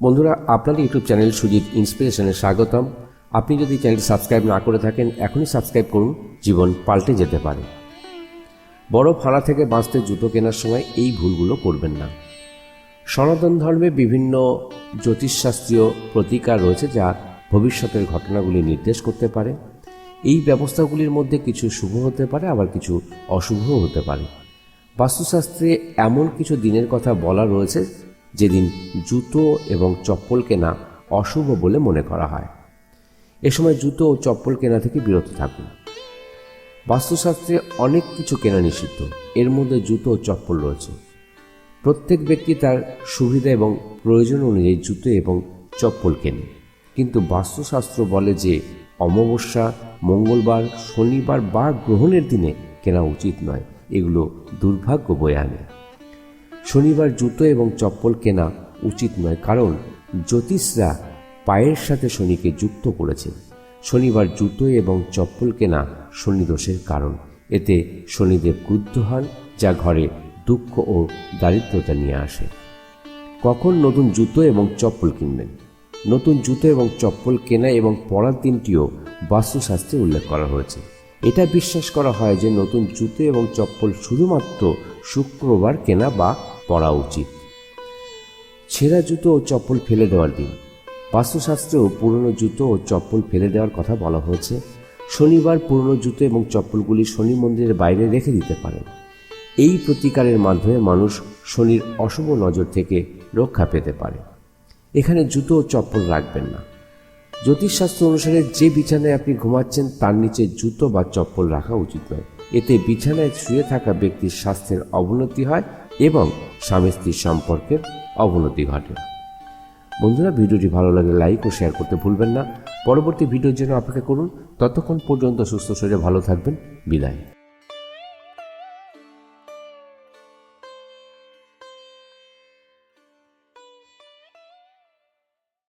বন্ধুরা, আপনাদের YouTube channel Sujit ইন্সপিরেশনে স্বাগতম। আপনি যদি চ্যানেল সাবস্ক্রাইব না করে থাকেন, এখনই সাবস্ক্রাইব করুন, জীবন পাল্টে যেতে পারে। বড় ফাঁড়া থেকে বাঁচতে জুতো কেনার সময় এই ভুলগুলো করবেন না। সনাতন ধর্মে বিভিন্ন জ্যোতিষশাস্ত্রীয় প্রতিকার রয়েছে যা ভবিষ্যতের ঘটনাগুলি নির্দেশ করতে পারে। এই ব্যবস্থাগুলির মধ্যে কিছু শুভ হতে পারে, আবার কিছু অশুভ হতে পারে। বাস্তুশাস্ত্রে এমন কিছু দিনের কথা বলা রয়েছে যেদিন জুতো এবং চপ্পল কেনা অশুভ বলে মনে করা হয়। এ সময় জুতো ও চপ্পল কেনা থেকে বিরত থাকুন। বাস্তুশাস্ত্রে অনেক কিছু কেনা নিষিদ্ধ। এর মধ্যে জুতো ও চপ্পল রয়েছে। প্রত্যেক ব্যক্তি তার সুবিধা এবং প্রয়োজন অনুযায়ী জুতো এবং চপ্পল কেনে। কিন্তু বাস্তুশাস্ত্র বলে যে অমাবস্যা, মঙ্গলবার, শনিবার বা গ্রহণের দিনে কেনা উচিত নয়। এগুলো দুর্ভাগ্য বয়ে আনে। শনিবার জুতো এবং চপ্পল কেনা উচিত নয়, কারণ জ্যোতিষরা পায়ের সাথে শনিকে যুক্ত করেছে। শনিবার জুতো এবং চপ্পল কেনা শনিদোষের কারণ। এতে শনিদেব ক্রুদ্ধ হন, যা ঘরে দুঃখ ও দারিদ্রতা নিয়ে আসে। কখন নতুন জুতো এবং চপ্পল কিনবেন? নতুন জুতো এবং চপ্পল কেনা এবং পরার দিনটিও বাস্তুশাস্ত্রে উল্লেখ করা হয়েছে। এটা বিশ্বাস করা হয় যে নতুন জুতো এবং চপ্পল শুধুমাত্র শুক্রবার কেনা বা পরা উচিত। ছেঁড়া জুতো ও চপ্পল ফেলে দেওয়ার দিন। বাস্তুশাস্ত্রেও পুরনো জুতো ও চপ্পল ফেলে দেওয়ার কথা বলা হয়েছে। শনিবার পুরনো জুতো এবং চপ্পলগুলি শনি মন্দিরের বাইরে রেখে দিতে পারেন। এই প্রতিকারের মাধ্যমে মানুষ শনির অশুভ নজর থেকে রক্ষা পেতে পারে। এখানে জুতো ও চপ্পল রাখবেন না। জ্যোতিষশাস্ত্র অনুসারে যে বিছানায় আপনি ঘুমাচ্ছেন, তার নিচে জুতো বা চপ্পল রাখা উচিত নয়। এতে বিছানায় শুয়ে থাকা ব্যক্তির স্বাস্থ্যের অবনতি হয় এবং স্বামী স্ত্রীর সম্পর্কের অবনতি ঘটে। বন্ধুরা, ভিডিওটি ভালো লাগলে লাইক ও শেয়ার করতে ভুলবেন না। পরবর্তী ভিডিওর জন্য অপেক্ষা করুন। ততক্ষণ পর্যন্ত সুস্থ শরীরে ভালো থাকবেন। বিদায়।